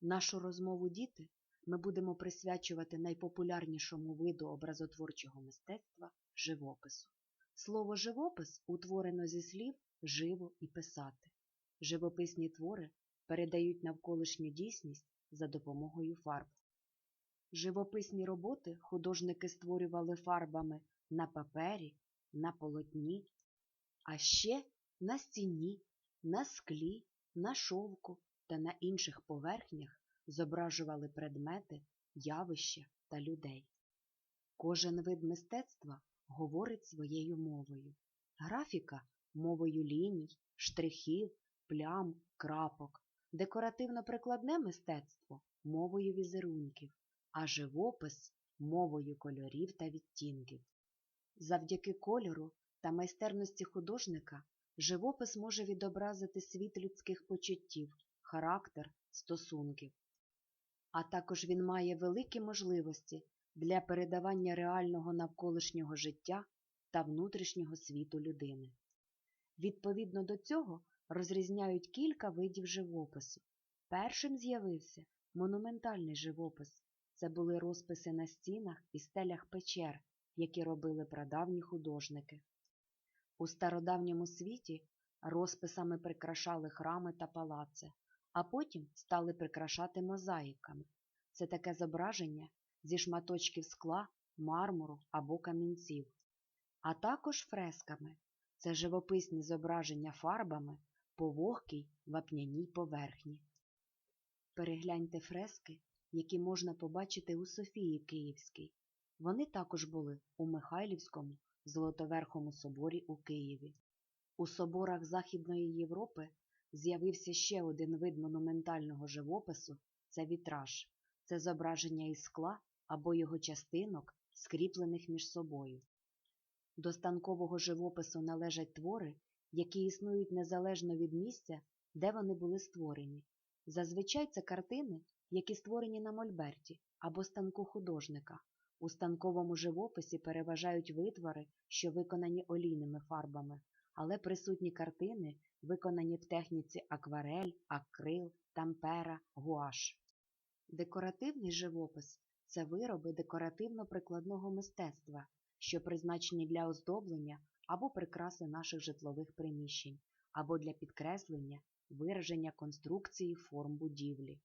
Нашу розмову діти ми будемо присвячувати найпопулярнішому виду образотворчого мистецтва живопису. Слово живопис утворено зі слів живо і писати. Живописні твори передають навколишню дійсність за допомогою фарб. Живописні роботи художники створювали фарбами на папері, на полотні, а ще на стіні, на склі, на шовку та на інших поверхнях зображували предмети, явища та людей. Кожен вид мистецтва говорить своєю мовою. Графіка мовою ліній, штрихів, плям, крапок, декоративно-прикладне мистецтво мовою візерунків, а живопис мовою кольорів та відтінків. Завдяки кольору та майстерності художника живопис може відобразити світ людських почуттів, характер, стосунків. А також він має великі можливості для передавання реального навколишнього життя та внутрішнього світу людини. Відповідно до цього розрізняють кілька видів живопису. Першим з'явився монументальний живопис. Це були розписи на стінах і стелях печер, які робили прадавні художники. У стародавньому світі розписами прикрашали храми та палаци, а потім стали прикрашати мозаїками. Це таке зображення зі шматочків скла, мармуру або камінців, а також фресками це живописні зображення фарбами по вогкій вапняній поверхні. Перегляньте фрески, які можна побачити у Софії Київській. Вони також були у Михайлівському Золотоверхому соборі у Києві. У соборах Західної Європи з'явився ще один вид монументального живопису це вітраж. Це зображення із скла або його частинок, скріплених між собою. До станкового живопису належать твори, які існують незалежно від місця, де вони були створені. Зазвичай це картини, які створені на мольберті або станку художника. У станковому живописі переважають витвори, що виконані олійними фарбами, але присутні картини, виконані в техніці акварель, акрил, тампера, гуаш. Декоративний живопис це вироби декоративно-прикладного мистецтва, що призначені для оздоблення або прикраси наших житлових приміщень, або для підкреслення, вираження конструкції форм будівлі.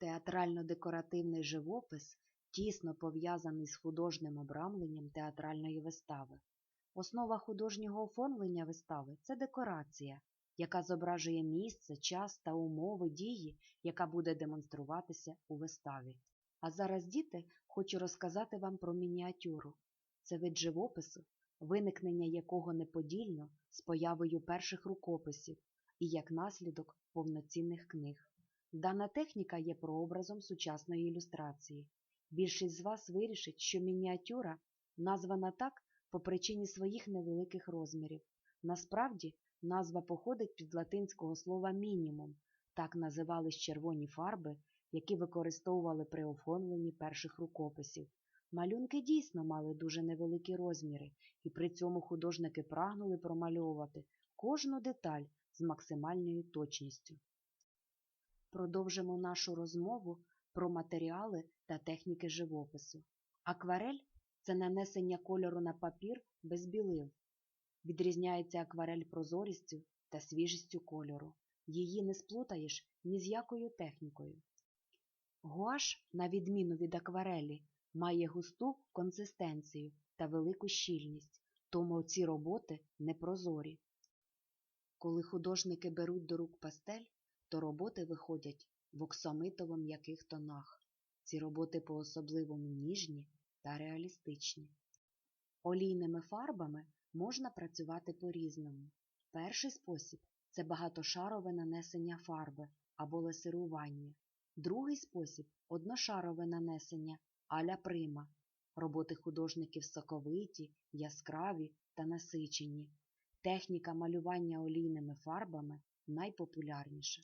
Театрально-декоративний живопис тісно пов'язаний з художнім обрамленням театральної вистави. Основа художнього оформлення вистави це декорація, яка зображує місце, час та умови дії, яка буде демонструватися у виставі. А зараз, діти, хочу розказати вам про мініатюру. Це вид живопису, виникнення якого неподільно з появою перших рукописів і як наслідок повноцінних книг. Дана техніка є прообразом сучасної ілюстрації. Більшість з вас вирішить, що мініатюра названа так по причині своїх невеликих розмірів. Насправді, назва походить від латинського слова мінімум, так називались червоні фарби, які використовували при оформленні перших рукописів. Малюнки дійсно мали дуже невеликі розміри, і при цьому художники прагнули промальовувати кожну деталь з максимальною точністю. Продовжимо нашу розмову про матеріали та техніки живопису. Акварель це нанесення кольору на папір без білил. Відрізняється акварель прозорістю та свіжістю кольору. Її не сплутаєш ні з якою технікою. Гуаш, на відміну від акварелі, має густу консистенцію та велику щільність, тому ці роботи непрозорі. Коли художники беруть до рук пастель, то роботи виходять в оксамитово м'яких тонах. Ці роботи по-особливому ніжні та реалістичні. Олійними фарбами можна працювати по-різному. Перший спосіб це багатошарове нанесення фарби або лесирування. Другий спосіб одношарове нанесення аля прима. Роботи художників соковиті, яскраві та насичені. Техніка малювання олійними фарбами найпопулярніша.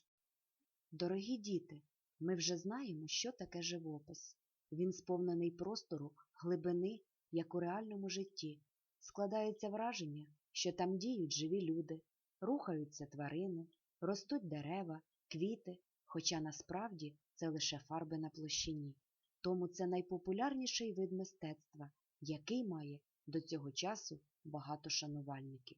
Дорогі діти, ми вже знаємо, що таке живопис. Він сповнений простору, глибини, як у реальному житті. Складається враження, що там діють живі люди, рухаються тварини, ростуть дерева, квіти, хоча насправді це лише фарби на площині. Тому це найпопулярніший вид мистецтва, який має до цього часу багато шанувальників.